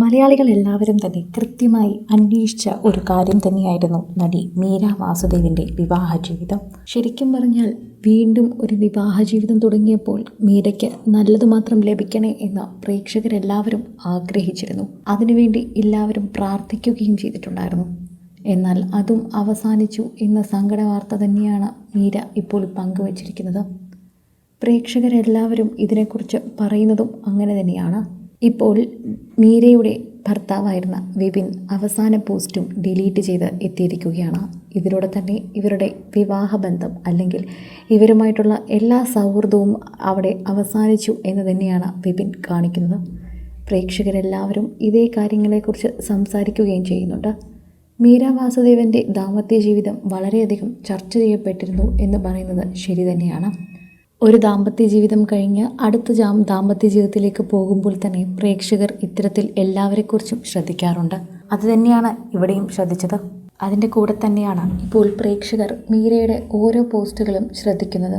മലയാളികൾ എല്ലാവരും തന്നെ കൃത്യമായി അന്വേഷിച്ച ഒരു കാര്യം തന്നെയായിരുന്നു നടി മീര വാസുദേവിന്റെ വിവാഹ ജീവിതം ശരിക്കും പറഞ്ഞാൽ വീണ്ടും ഒരു വിവാഹ ജീവിതം തുടങ്ങിയപ്പോൾ മീരയ്ക്ക് നല്ലത് മാത്രം ലഭിക്കണേ എന്ന് പ്രേക്ഷകരെല്ലാവരും ആഗ്രഹിച്ചിരുന്നു. അതിനുവേണ്ടി എല്ലാവരും പ്രാർത്ഥിക്കുകയും ചെയ്തിട്ടുണ്ടായിരുന്നു. എന്നാൽ അതും അവസാനിച്ചു എന്ന സങ്കട വാർത്ത തന്നെയാണ് മീര ഇപ്പോൾ പങ്കുവച്ചിരിക്കുന്നത്. പ്രേക്ഷകരെല്ലാവരും ഇതിനെക്കുറിച്ച് പറയുന്നതും അങ്ങനെ തന്നെയാണ്. ഇപ്പോൾ മീരയുടെ ഭർത്താവായിരുന്ന വിപിൻ അവസാന പോസ്റ്റും ഡിലീറ്റ് ചെയ്ത് എത്തിയിരിക്കുകയാണ്. ഇതിലൂടെ തന്നെ ഇവരുടെ വിവാഹബന്ധം അല്ലെങ്കിൽ ഇവരുമായിട്ടുള്ള എല്ലാ സൗഹൃദവും അവിടെ അവസാനിച്ചു എന്ന് തന്നെയാണ് വിപിൻ കാണിക്കുന്നത്. പ്രേക്ഷകരെല്ലാവരും ഇതേ കാര്യങ്ങളെക്കുറിച്ച് സംസാരിക്കുകയും ചെയ്യുന്നുണ്ട്. മീര വാസുദേവന്റെ ദാമ്പത്യ ജീവിതം വളരെയധികം ചർച്ച ചെയ്യപ്പെട്ടിരുന്നു എന്ന് പറയുന്നത് ശരി തന്നെയാണ്. ഒരു ദാമ്പത്യ ജീവിതം കഴിഞ്ഞ് അടുത്ത ജാം ദാമ്പത്യ ജീവിതത്തിലേക്ക് പോകുമ്പോൾ തന്നെ പ്രേക്ഷകർ ഇത്തരത്തിൽ എല്ലാവരെക്കുറിച്ചും ശ്രദ്ധിക്കാറുണ്ട്. അത് തന്നെയാണ് ഇവിടെയും ശ്രദ്ധിച്ചത്. അതിന്റെ കൂടെ തന്നെയാണ് ഇപ്പോൾ പ്രേക്ഷകർ മീരയുടെ ഓരോ പോസ്റ്റുകളും ശ്രദ്ധിക്കുന്നത്.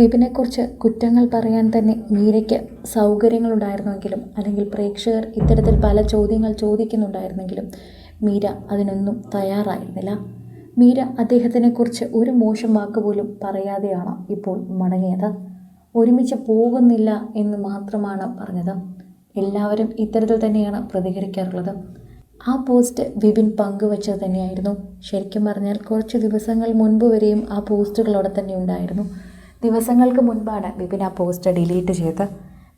വിപിനെക്കുറിച്ച് കുറ്റങ്ങൾ പറയാൻ തന്നെ മീരയ്ക്ക് സൗകര്യങ്ങളുണ്ടായിരുന്നെങ്കിലും അല്ലെങ്കിൽ പ്രേക്ഷകർ ഇത്തരത്തിൽ പല ചോദ്യങ്ങൾ ചോദിക്കുന്നുണ്ടായിരുന്നെങ്കിലും മീര അതിനൊന്നും തയ്യാറായിരുന്നില്ല. മീര അദ്ദേഹത്തിനെക്കുറിച്ച് ഒരു മോശം വാക്ക് പോലും പറയാതെയാണ് ഇപ്പോൾ മടങ്ങിയത്. ഒരുമിച്ച് പോകുന്നില്ല എന്ന് മാത്രമാണ് പറഞ്ഞത്. എല്ലാവരും ഇത്തരത്തിൽ തന്നെയാണ് പ്രതികരിക്കാറുള്ളത്. ആ പോസ്റ്റ് വിപിൻ പങ്കുവച്ചത് തന്നെയായിരുന്നു. ശരിക്കും പറഞ്ഞാൽ കുറച്ച് ദിവസങ്ങൾ മുൻപ് വരെയും ആ പോസ്റ്റുകൾ അവിടെ തന്നെ ഉണ്ടായിരുന്നു. ദിവസങ്ങൾക്ക് മുൻപാണ് വിപിൻ ആ പോസ്റ്റ് ഡിലീറ്റ് ചെയ്തത്.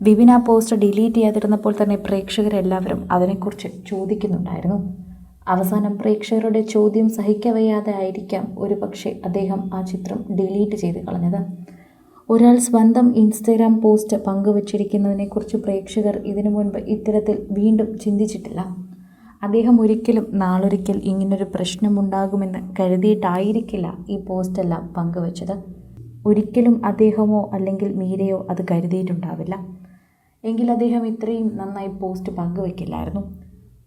വിപിൻ ആ പോസ്റ്റ് ഡിലീറ്റ് ചെയ്യാതിരുന്നപ്പോൾ തന്നെ പ്രേക്ഷകരെല്ലാവരും അതിനെക്കുറിച്ച് ചോദിക്കുന്നുണ്ടായിരുന്നു. അവസാനം പ്രേക്ഷകരുടെ ചോദ്യം സഹിക്കവയ്യാതെ ആയിരിക്കാം ഒരു പക്ഷേ അദ്ദേഹം ആ ചിത്രം ഡിലീറ്റ് ചെയ്ത് കളഞ്ഞത്. ഒരാൾ സ്വന്തം ഇൻസ്റ്റഗ്രാം പോസ്റ്റ് പങ്കുവച്ചിരിക്കുന്നതിനെക്കുറിച്ച് പ്രേക്ഷകർ ഇതിനു മുൻപ് ഇത്തരത്തിൽ വീണ്ടും ചിന്തിച്ചിട്ടില്ല. അദ്ദേഹം ഒരിക്കലും നാളൊരിക്കൽ ഇങ്ങനൊരു പ്രശ്നമുണ്ടാകുമെന്ന് കരുതിയിട്ടായിരിക്കില്ല ഈ പോസ്റ്റെല്ലാം പങ്കുവച്ചത്. ഒരിക്കലും അദ്ദേഹമോ അല്ലെങ്കിൽ മീരയോ അത് കരുതിയിട്ടുണ്ടാവില്ല. എങ്കിൽ അദ്ദേഹം ഇത്രയും നന്നായി പോസ്റ്റ് പങ്കുവെക്കില്ലായിരുന്നു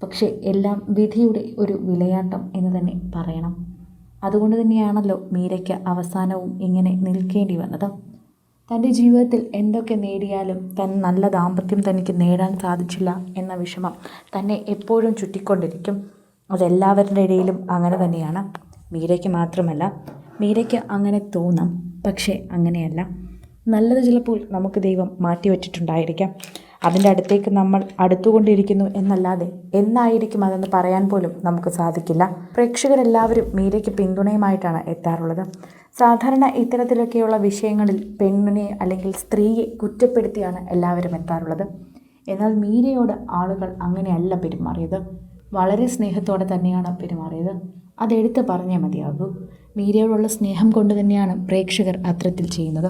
പക്ഷേ എല്ലാം വിധിയുടെ ഒരു വിലയാട്ടം എന്ന് തന്നെ പറയണം. അതുകൊണ്ട് തന്നെയാണല്ലോ മീരയ്ക്ക് അവസാനവും ഇങ്ങനെ നിൽക്കേണ്ടി വന്നത്. തന്റെ ജീവിതത്തിൽ എന്തൊക്കെ നേടിയാലും തൻ നല്ല ദാമ്പത്യം തനിക്ക് നേടാൻ സാധിച്ചില്ല എന്ന വിഷമം തന്നെ എപ്പോഴും ചുറ്റിക്കൊണ്ടിരിക്കും. അതെല്ലാവരുടെ ഇടയിലും അങ്ങനെ തന്നെയാണ്. മീരയ്ക്ക് മാത്രമല്ല മീരയ്ക്ക് അങ്ങനെ തോന്നാം പക്ഷേ അങ്ങനെയല്ല. നല്ലത് ചിലപ്പോൾ നമുക്ക് ദൈവം മാറ്റിവെച്ചിട്ടുണ്ടായിരിക്കാം. അതിന്റെ അടുത്തേക്ക് നമ്മൾ അടുത്തുകൊണ്ടിരിക്കുന്നു എന്നല്ലാതെ എന്നായിരിക്കും അതെന്ന് പറയാൻ പോലും നമുക്ക് സാധിക്കില്ല. പ്രേക്ഷകരെല്ലാവരും മീരയ്ക്ക് പിന്തുണയുമായിട്ടാണ് എത്താറുള്ളത്. സാധാരണ ഇത്തരത്തിലൊക്കെയുള്ള വിഷയങ്ങളിൽ പെണ്ണിനെ അല്ലെങ്കിൽ സ്ത്രീയെ കുറ്റപ്പെടുത്തിയാണ് എല്ലാവരും എത്താറുള്ളത്. എന്നാൽ മീരയോട് ആളുകൾ അങ്ങനെയല്ല പെരുമാറിയത്. വളരെ സ്നേഹത്തോടെ തന്നെയാണ് പെരുമാറിയത്. അതെടുത്ത് പറഞ്ഞേ മതിയാകൂ. മീരയോടുള്ള സ്നേഹം കൊണ്ട് തന്നെയാണ് പ്രേക്ഷകർ അത്തരത്തിൽ ചെയ്യുന്നത്.